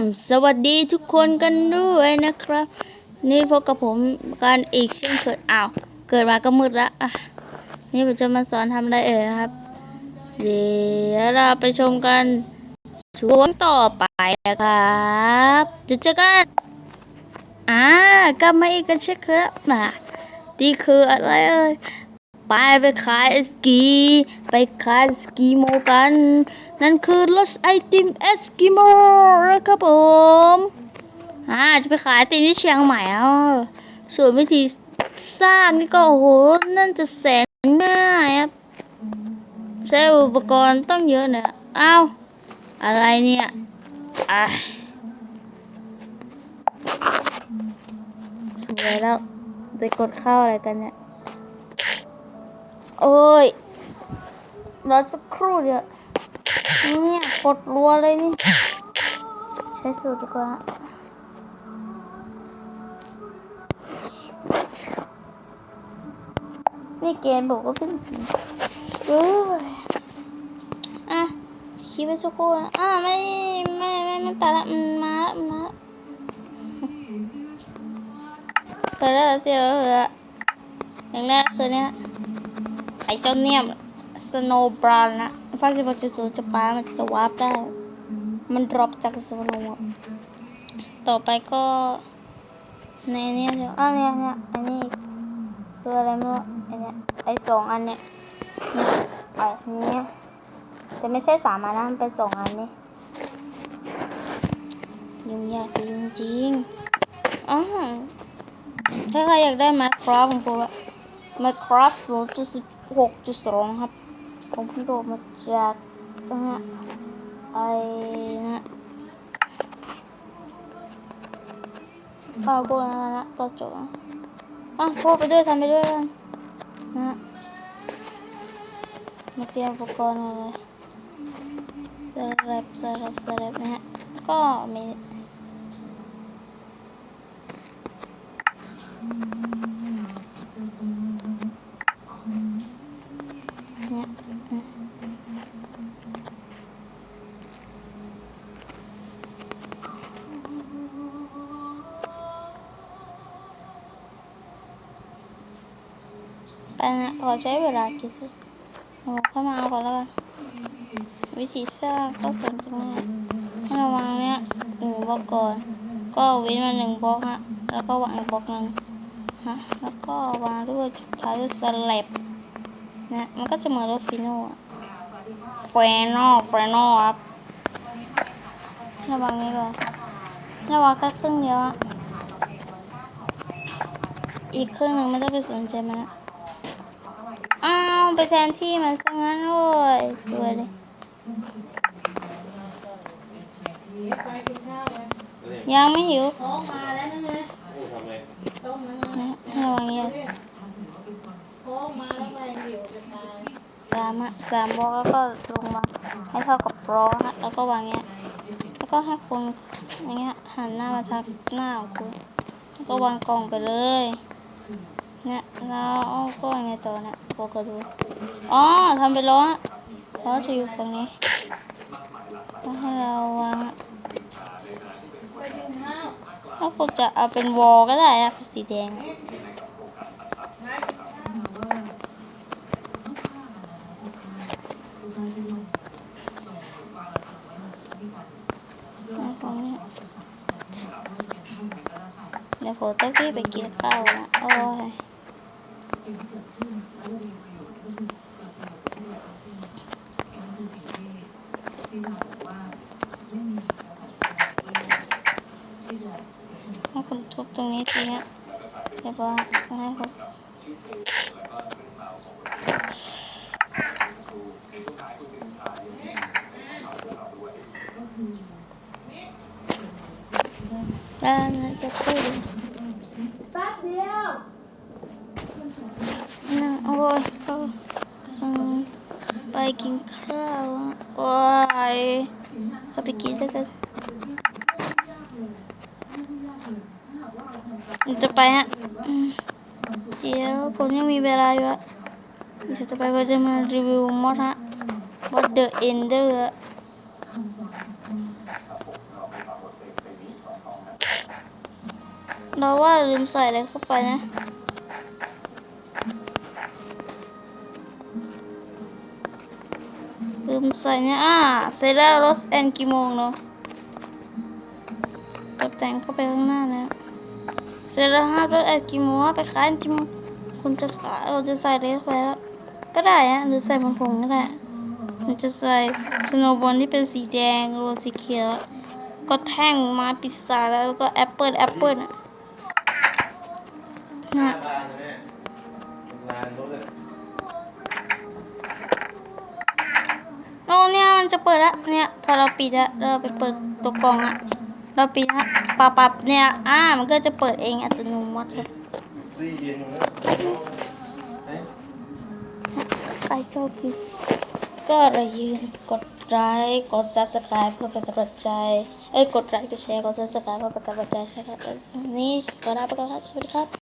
มสวัสดีทุกคนกันด้วยนะครับ นี่พบกับผมกันอีกเช่นเคยอ้าวเกิดมาก็มืดละอะนี่ผมจะมาสอนทำอะไรเอ่ยนะครับ เดี๋ยวเราไปชมกันช่วงต่อไปนะครับจะเจอกันอ่ากลับมาอีกกันเช่นเคยครับมานี่คืออะไรเอ่ย ไปไปขายสกี ไปขายสกีโมกัน นั่นคือรถไอติมเอสกิโมนะครับผมอ่าจะไปขายไอติมที่เชียงใหม่อะส่วนวิธีสร้างนี่ก็โอ้โหนั่นจะแสนง่ายครับใช้อุปกรณ์ต้องเยอะเนี่ยอ้าวอะไรเนี่ยอะสวยแล้วจะกดเข้าอะไรกันเนี่ย โอ้ยรอสักครู่เดียวเนี่ยกดรัวเลยนี่ ใช้สูตรดีกว่านี่เกณฑ์บอกว่าเป็นสีโอ้ยอะคิดไปสักครู่นะอะไม่ไม่ไม่ไม่ตัดละมันมาละมันมาละเกิดแล้วเจอเหออย่างแรกคือเนี้ย ไอเจ้าเนี่ยสโนว์บรันนะฟังสิบจุดศูนย์จะปามันจะวาร์ปได้ มันดรอปจากสโนว์ต่อไปก็ ในเนี้ยเดี๋ยวอะเนี่ยเนี่ยอันนี้คืออะไรไม่รู้อันเนี้ยไอสองอันเนี้ยนี่ไอเนี้ยแต่ไม่ใช่สามอันนะมันเป็นสองอันนี้ยุ่งยากจริงๆอ๋อถ้าใครอยากได้มาครอฟของผมละ Minecraft 0.16.2ครับ ผมเพิ่งโดดมาจากนะฮะไอ้นะฮะข้าวโพดนะนะต่อจบอะพูดไปด้วยทำไปด้วยกันนะฮะมาเตรียมอุปกรณ์อะไรสลับสลับสลับนะฮะ ก็มี ขอใช้เวลาคิดสักเอาเข้ามาเอาก่อนแล้วกันวิธีสร้างก็สังตรงนี้ให้ระวังเนี่ยหนึ่งบล็อกก่อน ก็เว้นมาหนึ่งบล็อกฮะ แล้วก็วางอีกบล็อกหนึ่งฮะ แล้วก็วางด้วยท้ายด้วยสแลบนะ มันก็จะเหมือนรถฟิโน่เฟโน่เฟโน่ครับ ระวังนี้ก่อน ระวังแค่ครึ่งเดียวอะอีกครึ่งหนึ่งไม่ต้องไปสนใจมันนะ อ้าวไปแทนที่มันซะงั้นโอ้ยสวยเลยยังไม่หิวนะระวังเยอะสามอะสามบล็อกแล้วก็ลงมาให้เท่ากับร้อฮะแล้วก็วางเงี้ยแล้วก็ให้คนอย่างเงี้ยหันหน้ามาทางหน้าของคุณแล้วก็วางกล่องไปเลย เนี่ยเราเอาก้อนไงต่อนะโปกระดูอ๋อทำเป็นล้อล้อจะอยู่ตรงนี้ต้อให้เราวางถ้าผมจะเอาเป็นวอลก็ได้อะสีแดงเดี๋ยวผมต้องพี่ไปกินข้าวนะโอ้ย สิ่งที่เกิดขึ้นี่ยเดี๋ยวผมต้อสิ่งที่จรีบอกว่าไปกินข้าวนะโอ้ยให้คุณทุบตรงนี้ทีฮะเดี๋ยวว่าให้คุณแล้วนจะพูด ไปกินข้าวโอ้ยก็ไปกินแล้วกันจะไปฮะเดี๋ยวผมยังมีเวลาอยู่อะเดี๋ยวจะไปก็จะมารีวิวมอสฮะมอสเดอะเอนเดอร์เราว่าลืมใส่อะไรเข้าไปนะ ลืมใส่เนี่ยอ่าเสร็จแล้รถแอนกี่โมงเนาะตกแต่งเข้าไปข้างหน้าแล้วเสร็จแล้วครับรถแอนกี่โมงไปขายกี่โมงคุณจะขายเราจะใส่อะไรเข้าไปแล้วก็ได้อะหรือใส่บนผงก็ได้มันจะใส่สโนบอลที่เป็นสีแดงโรสีเขียวก็แท่งมาปิดสายแล้วก็แอปเปิลแอปเปิลอะลานะ นนะแม่ลานรถอะโอ้เนี่ยมันจะเปิดละเนี่ยพอเราปิดละเราไปเปิดตัวกล่องอะเราปิดละปรับปับเนี่ยอ่ามันก็จะเปิดเองอัตโนมัติครับใครชอบคลิปก็อย่าลืมกดไลค์กด subscribe เพื่อเป็นกำลังใจเอ้ยกดไลค์กดแชร์กด subscribe เพื่อเป็นกำลังใจใช่ครับนนี้ก็ลาไปก่อนครับสวัสดีครับ